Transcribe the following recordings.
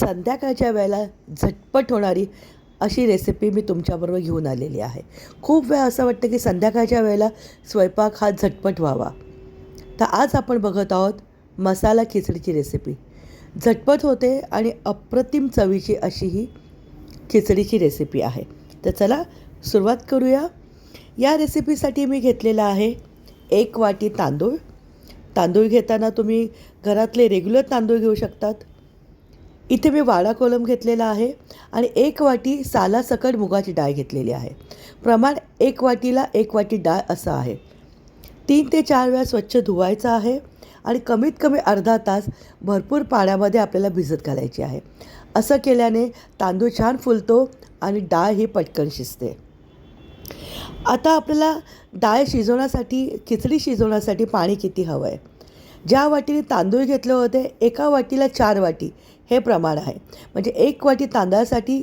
संध्याकाळच्या वेळेला झटपट होणारी अशी रेसिपी मी तुमच्याबरोबर घेऊन आलेली आहे. खूप वेळा असं वाटतं की संध्याकाळच्या वेळेला स्वयंपाक हा झटपट व्हावा. तर आज आपण बघत आहोत मसाला खिचडीची रेसिपी झटपट होते आणि अप्रतिम चवीची अशी ही खिचडीची रेसिपी आहे. तर चला सुरुवात करूया. या रेसिपीसाठी मी घेतलेला आहे एक वाटी तांदूळ. तांदूळ घेताना तुम्ही घरातले रेग्युलर तांदूळ घेऊ शकतात. इथे मी वाडा कोलम घेतलेला आहे आणि एक वाटी सालासकट मुगाची डाळ घेतलेली आहे. प्रमाण एक वाटीला एक वाटी डाळ असं आहे. तीन ते चार वेळा स्वच्छ धुवायचं आहे आणि कमीत कमी अर्धा तास भरपूर पाण्यामध्ये आपल्याला भिजत घालायची आहे. असं केल्याने तांदूळ छान फुलतो आणि डाळ ही पटकन शिजते. आता आपल्याला डाळ शिजवण्यासाठी खिचडी शिजवण्यासाठी पाणी किती हवं आहे ज्या वाटीने तांदूळ घेतले होते एका वाटीला चार वाटी. हे प्रमाण आहे. म्हणजे एक वाटी तांदळासाठी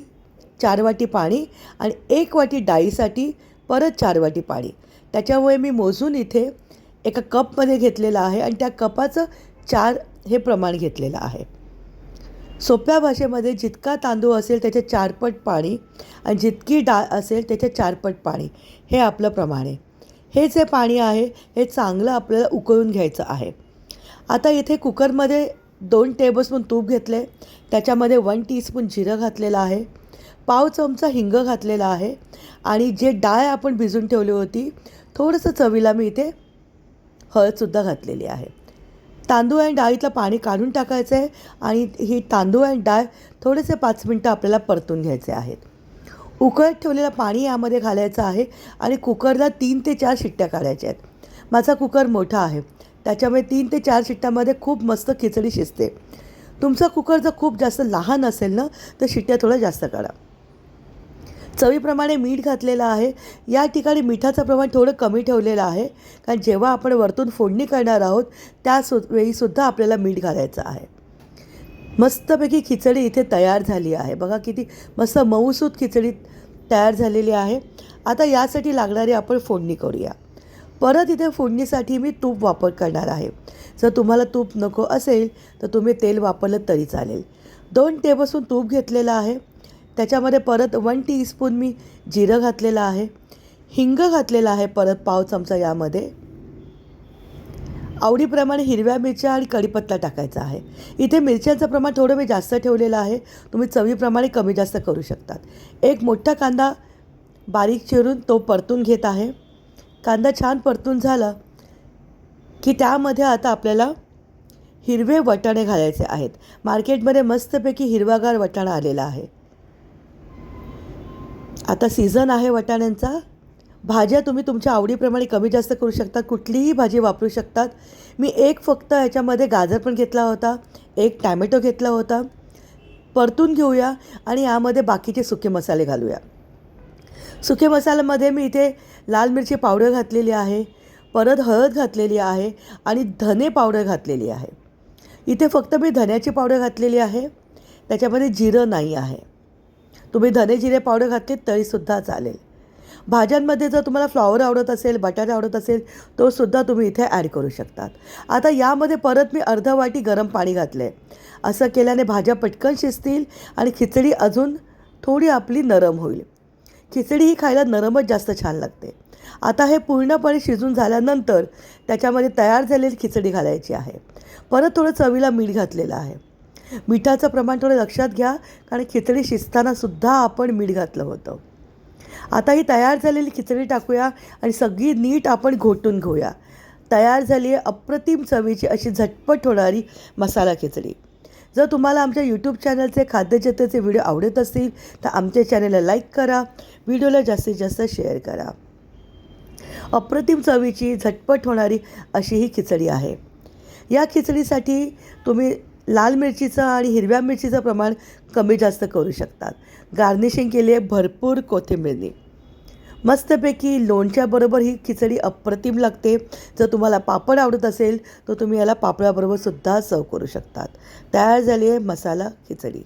चार वाटी पाणी आणि एक वाटी डाळीसाठी परत चार वाटी पाणी. त्याच्यामुळे मी मोजून इथे एका कपमध्ये घेतलेलं आहे आणि त्या कपाचं चार हे प्रमाण घेतलेलं आहे. सोप्या भाषेमध्ये जितका तांदूळ असेल त्याचे चारपट पाणी आणि जितकी डाळ असेल त्याचे चारपट पाणी. हे आपलं प्रमाण आहे. हे जे पाणी आहे हे चांगलं आपल्याला उकळून घ्यायचं आहे. आता इथे कुकरमध्ये दोन टेबलस्पून तूप घेतले. त्याच्यामध्ये वन टीस्पून जिरं घातलेलं आहे. पाव चमचा हिंग घातलेला आहे. आणि जे डाळ आपण भिजून ठेवली होती थोडंसं चवीला मी इथे हळदसुद्धा घातलेली आहे. तांदूळ आणि डाळीतलं पाणी काढून टाकायचं आहे आणि ही तांदूळ आणि डाळ थोडेसे पाच मिनटं आपल्याला परतून घ्यायचे आहेत. उकळत ठेवलेलं पाणी यामध्ये घालायचं आहे आणि कुकरला तीन ते चार शिट्ट्या काढायच्या आहेत. माझा कुकर मोठा आहे. त्याच्यामुळे तीन ते चार शिट्ट्यामध्ये खूप मस्त खिचडी शिजते. तुमचा कुकर जर खूप जास्त लहान असेल ना तर शिट्ट्या थोड्या जास्त काढा. चवीप्रमाणे मीठ घातलेलं आहे. या ठिकाणी मिठाचं प्रमाण थोडं कमी ठेवलेलं आहे. कारण जेव्हा आपण वरतून फोडणी करणार आहोत त्या सु वेळीसुद्धा आपल्याला मीठ घालायचं आहे. मस्तपैकी खिचडी इथे तयार झाली आहे. बघा किती मस्त मऊसूत खिचडी तयार झालेली आहे. आता यासाठी लागणारी आपण फोडणी करूया. परत इथे फोडणीसाठी मी तूप वापर करणार आहे. जर तुम्हाला तूप नको असेल तर तुम्ही तेल वापरलं तरी चालेल. दोन टेबलस्पून तूप घेतलेलं आहे. त्याच्यामध्ये परत वन टीस्पून मी जिरं घातलेलं आहे. हिंग घातलेलं आहे परत पाव चमचा यामध्ये. आवडीप्रमाणे हिरव्या मिरच्या आणि कढीपत्ता टाकायचा आहे. इथे मिरच्यांचं प्रमाण थोडं मी जास्त ठेवलेलं आहे. तुम्ही चवीप्रमाणे कमी जास्त करू शकतात. एक मोठा कांदा बारीक चिरून तो परतून घेत आहे. कांदा छान परतून झाला की त्यामध्ये आता आपल्याला हिरवे वटाणे घालायचे आहेत. मार्केटमध्ये मस्तपैकी हिरवागार वटाणा आलेला आहे. आता सीझन आहे वटाण्यांचा. भाज्या तुम्ही तुमच्या आवडीप्रमाणे कमी जास्त करू शकता. कुठलीही भाजी वापरू शकतात. मी एक फक्त ह्याच्यामध्ये गाजर पण घेतला होता. एक टॅमॅटो घेतला होता. परतून घेऊया आणि यामध्ये बाकीचे सुके मसाले घालूया. सुके मसाल्यामध्ये मी इथे लाल मिरची पावडर घातलेली आहे परत हळद घातलेली आहे आणि धने पावडर घातलेली आहे. इथे फक्त मी धन्याची पावडर घातलेली आहे त्याच्यामध्ये जिरं नाही आहे. तुम्ही धने जिरे पावडर घातली तरीसुद्धा चालेल. भाज्यांमध्ये जर तुम्हाला फ्लॉवर आवडत असेल बटाटा आवडत असेल तो सुद्धा तुम्ही इथे ॲड करू शकतात. आता यामध्ये परत मी अर्धा वाटी गरम पाणी घातलं आहे असं केल्याने भाज्या पटकन शिजतील आणि खिचडी अजून थोडी आपली नरम होईल. खिचडी ही खायला नरमच जास्त छान लागते. आता हे पूर्णपणे शिजून झाल्यानंतर त्याच्यामध्ये तयार झालेली खिचडी घालायची आहे. परत थोडं चवीला मीठ घातलेलं आहे. मिठाचं प्रमाण थोडं लक्षात घ्या कारण खिचडी शिजतानासुद्धा आपण मीठ घातलं होतं. आता ही तयार झालेली खिचडी टाकूया आणि सगळी नीट आपण घोटून घेऊया. तयार झाली आहे अप्रतिम चवीची अशी झटपट होणारी मसाला खिचडी. जर तुम्हाला आमच्या यूट्यूब चॅनलचे खाद्यजत्रेचे व्हिडिओ आवडत असतील तर आमच्या चॅनलला लाईक करा. व्हिडिओला जास्तीत जास्त शेअर करा. अप्रतिम चवीची झटपट होणारी अशी ही खिचडी आहे. या खिचडीसाठी तुम्ही लाल मिरचीचं आणि हिरव्या मिरचीचं प्रमाण कमी जास्त करू शकतात. गार्निशिंग केली आहे भरपूर कोथिंबीरनी. मस्तपैकी लोणच्याबरोबर ही खिचडी अप्रतिम लागते. जर तुम्हाला पापड आवडत असेल तर तुम्ही याला पापडाबरोबर सुद्धा सर्व करू शकतात. तयार झाली आहे मसाला खिचडी.